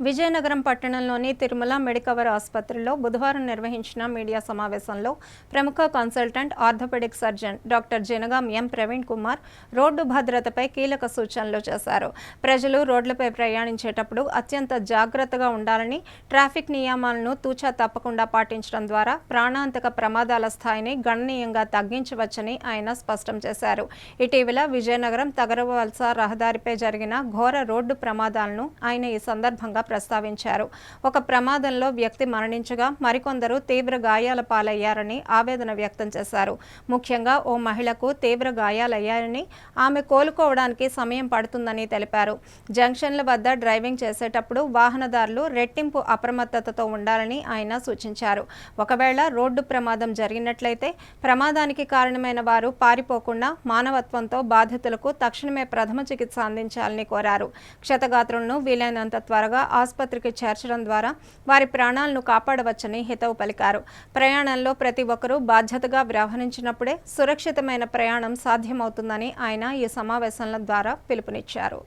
విజయనగరం పట్టణంలోని తిరుమల మెడికవర్ ఆసుపత్రిలో బుధవారం నిర్వహించిన మీడియా సమావేశంలో ప్రముఖ consultant orthopaedic surgeon doctor Janagam M. Praveen Kumar road భద్రతపై కీలక సూచనలు చేశారు. ప్రజలు రోడ్లపై ప్రయాణించేటప్పుడు అత్యంత జాగ్రత్తగా ఉండాలని ట్రాఫిక్ నియమాలను తూచా తప్పకుండా పాటించడం ద్వారా ప్రాణాంతక ప్రమాదాల స్థాయిని గణనీయంగా తగ్గించవచ్చని ఆయన స్పష్టం చేశారు. ఇటీవల విజయనగరం తగరవలస రహదారిపై జరిగిన ఘోర రోడ్డు ప్రమాదాలను ఆయన ఈ సందర్భంగా ప్రస్తావించారు. ఒక ప్రమాదంలో వ్యక్తి మరణించగా మరికొందరు తీవ్ర గాయాల పాలయ్యారని ఆవేదన వ్యక్తం చేశారు. ముఖ్యంగా ఓ మహిళకు తీవ్ర గాయాలయ్యారని ఆమె కోలుకోవడానికి సమయం పడుతుందని తెలిపారు. జంక్షన్ల వద్ద డ్రైవింగ్ చేసేటప్పుడు వాహనదారులు రెట్టింపు అప్రమత్తతతో ఉండాలని ఆయన సూచించారు. ఒకవేళ రోడ్డు ప్రమాదం జరిగినట్లయితే ప్రమాదానికి కారణమైన వారు పారిపోకుండా మానవత్వంతో బాధితులకు తక్షణమే ప్రథమ చికిత్స అందించాలని కోరారు. క్షతగాత్రులను వీలైనంత త్వరగా ఆసుపత్రికి చేర్చడం ద్వారా వారి ప్రాణాలను కాపాడవచ్చని హితవు పలికారు. ప్రయాణంలో ప్రతి ఒక్కరూ బాధ్యతగా వ్యవహరించినప్పుడే సురక్షితమైన ప్రయాణం సాధ్యమవుతుందని ఆయన ఈ సమావేశంల ద్వారా పిలుపునిచ్చారు.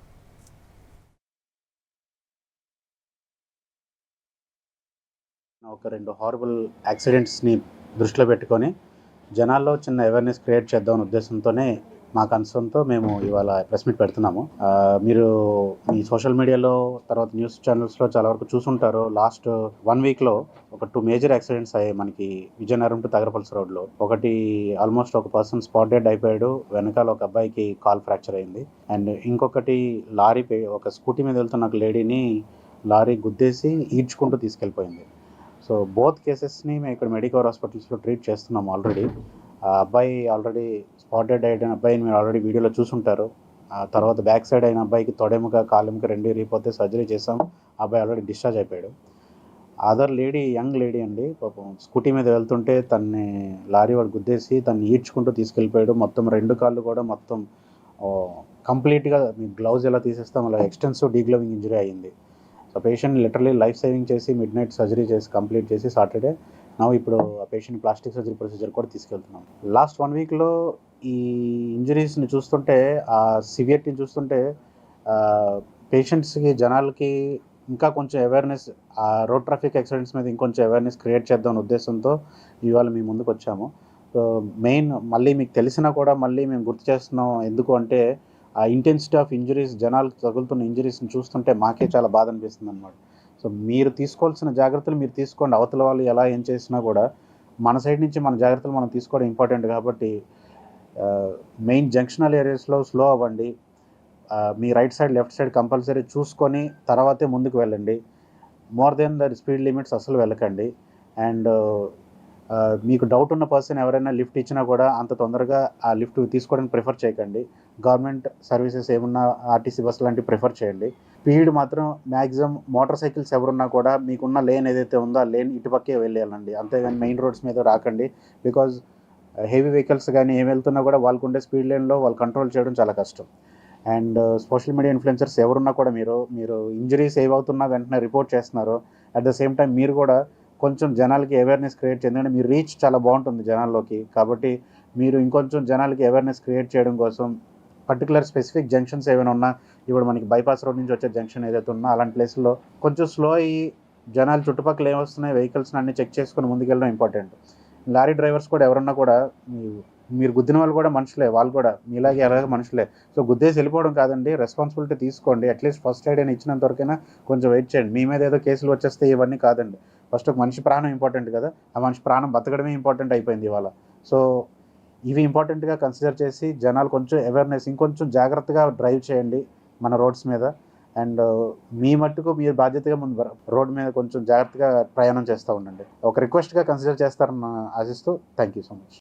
ఒక రెండు హారబుల్ యాక్సిడెంట్స్ని దృష్టిలో పెట్టుకొని జనాల్లో చిన్న అవేర్నెస్ క్రియేట్ చేద్దామనే ఉద్దేశంతోనే మా కన్సర్న్తో మేము ఇవాళ ప్రెస్ మీట్ పెడుతున్నాము. మీరు మీ సోషల్ మీడియాలో తర్వాత న్యూస్ ఛానల్స్లో చాలా వరకు చూసుంటారు. లాస్ట్ వన్ వీక్లో ఒక టూ మేజర్ యాక్సిడెంట్స్ అయ్యాయి మనకి విజయనగరం టు తగరపల్స్ రోడ్లో. ఒకటి ఆల్మోస్ట్ ఒక పర్సన్ స్పాట్ డెడ్ అయిపోయాడు. వెనకాల ఒక అబ్బాయికి కాల్ ఫ్రాక్చర్ అయింది. అండ్ ఇంకొకటి లారీ ఒక స్కూటీ మీద వెళ్తున్న ఒక లేడీని లారీ గుద్దేసి ఈడ్చుకుంటూ తీసుకెళ్ళిపోయింది. సో బోత్ కేసెస్ని మేము ఇక్కడ మెడికల్ హాస్పిటల్స్లో ట్రీట్ చేస్తున్నాం ఆల్రెడీ. ఆ అబ్బాయి ఆల్రెడీ స్పాటెడ్ అయిన అబ్బాయిని మీరు ఆల్రెడీ వీడియోలో చూసుంటారు. ఆ తర్వాత బ్యాక్ సైడ్ అయిన అబ్బాయికి తొడెముక కాలెముక రెండు ఇరిగిపోతే సర్జరీ చేసాం ఆ అబ్బాయి ఆల్రెడీ డిశ్చార్జ్ అయిపోయాడు. అదర్ లేడీ యంగ్ లేడీ అండి పాపం స్కూటీ మీద వెళ్తుంటే తన్ని లారీ వాడు గుద్దేసి తన్ని ఈడ్చుకుంటూ తీసుకెళ్ళిపోయాడు. మొత్తం రెండు కాళ్ళు కూడా మొత్తం కంప్లీట్గా మీ గ్లౌజ్ ఎలా తీసేస్తాం అలా ఎక్స్టెన్సివ్ డీగ్లవింగ్ ఇంజరీ అయ్యింది. So patient literally life saving చేసి మిడ్ నైట్ సర్జరీ చేసి కంప్లీట్ చేసి సాటర్డే నా ఇప్పుడు ఆ పేషెంట్ ప్లాస్టిక్ సర్జరీ ప్రొసీజర్ కూడా తీసుకెళ్తున్నాం. లాస్ట్ వన్ వీక్లో ఈ ఇంజరీస్ని చూస్తుంటే ఆ సివియర్టీని చూస్తుంటే పేషెంట్స్కి జనాలకి ఇంకా కొంచెం అవేర్నెస్ ఆ రోడ్ ట్రాఫిక్ యాక్సిడెంట్స్ మీద ఇంకొంచెం అవేర్నెస్ క్రియేట్ చేద్దాం అనే ఉద్దేశంతో ఇవాళ మీ ముందుకు వచ్చాము. సో మెయిన్ మళ్ళీ మీకు తెలిసినా కూడా మళ్ళీ మేము గుర్తు చేస్తున్నాం ఎందుకు అంటే ఆ ఇంటెన్సిటీ ఆఫ్ ఇంజరీస్ జనాలకు తగులుతున్న ఇంజరీస్ని చూస్తుంటే మాకే చాలా బాధ అనిపిస్తుంది అనమాట సో మీరు తీసుకోవాల్సిన జాగ్రత్తలు మీరు తీసుకోండి. అవతల వాళ్ళు ఎలా ఏం చేసినా కూడా మన సైడ్ నుంచి మన జాగ్రత్తలు మనం తీసుకోవడం ఇంపార్టెంట్ కాబట్టి మెయిన్ జంక్షనల్ ఏరియాస్లో స్లో అవ్వండి. మీ right side left side compulsory చూసుకొని తర్వాతే ముందుకు వెళ్ళండి. More than the speed limits అసలు వెళ్ళకండి. అండ్ మీకు డౌట్ ఉన్న పర్సన్ ఎవరైనా లిఫ్ట్ ఇచ్చినా కూడా అంత తొందరగా ఆ లిఫ్ట్ తీసుకోవడానికి ప్రిఫర్ చేయకండి. గవర్నమెంట్ సర్వీసెస్ ఏమున్నా ఆర్టీసీ బస్సు లాంటివి ప్రిఫర్ చేయండి. స్పీడ్ మాత్రం మ్యాక్సిమం మోటార్ సైకిల్స్ ఎవరున్నా కూడా మీకున్న లేన్ ఏదైతే ఉందో ఆ లేన్ ఇటుపక్కే వెళ్ళాలండి అంతేగాని మెయిన్ రోడ్స్ మీద రాకండి. బికాజ్ హెవీ వెహికల్స్ కానీ ఏం వెళ్తున్నా కూడా వాళ్ళకు ఉండే స్పీడ్ లైన్లో వాళ్ళు కంట్రోల్ చేయడం చాలా కష్టం. అండ్ సోషల్ మీడియా ఇన్ఫ్లుయెన్సర్స్ ఎవరున్నా కూడా మీరు మీరు ఇంజరీస్ ఏవవుతున్నా వెంటనే రిపోర్ట్ చేస్తున్నారు అట్ ద సేమ్ టైం మీరు కూడా కొంచెం జనాలకి అవేర్నెస్ క్రియేట్ చేయండి. ఎందుకంటే మీ రీచ్ చాలా బాగుంటుంది జనాల్లోకి. కాబట్టి మీరు ఇంకొంచెం జనాలకి అవేర్నెస్ క్రియేట్ చేయడం కోసం పర్టికులర్ స్పెసిఫిక్ జంక్షన్స్ ఏమైనా ఉన్నా ఇప్పుడు మనకి బైపాస్ రోడ్ నుంచి వచ్చే జంక్షన్ ఏదైతే ఉన్నా అలాంటి ప్లేస్లో కొంచెం స్లో అయ్యి జనాలు చుట్టుపక్కల ఏమొస్తున్నాయి వెహికల్స్ని అన్ని చెక్ చేసుకొని ముందుకెళ్ళడం ఇంపార్టెంట్ లారీ డ్రైవర్స్ కూడా ఎవరన్నా కూడా మీ- మీరు గుద్దిన వాళ్ళు కూడా మనుషులే వాళ్ళు కూడా మీలాగే ఎలాగే మనుషులే. సో గుద్దేసి వెళ్ళిపోవడం కాదండి రెస్పాన్సిబిలిటీ తీసుకోండి. అట్లీస్ట్ ఫస్ట్ ఎయిడ్ అని ఇచ్చినంత వరకైనా కొంచెం వెయిట్ చేయండి. మీ మీద ఏదో కేసులు వచ్చేస్తే ఇవన్నీ కాదండి. ఫస్ట్ ఒక మనిషి ప్రాణం ఇంపార్టెంట్ కదా ఆ మనిషి ప్రాణం బతకడమే ఇంపార్టెంట్ అయిపోయింది ఇవాళ. సో ఇవి ఇంపార్టెంట్గా కన్సిడర్ చేసి జనాలు కొంచెం అవేర్నెస్ ఇంకొంచెం జాగ్రత్తగా డ్రైవ్ చేయండి మన రోడ్స్ మీద. అండ్ మీ మట్టుకు మీరు బాధ్యతగా ముందు రోడ్ మీద కొంచెం జాగ్రత్తగా ప్రయాణం చేస్తూ ఉండండి. ఒక రిక్వెస్ట్గా కన్సిడర్ చేస్తారని ఆశిస్తూ థ్యాంక్ యూ సో మచ్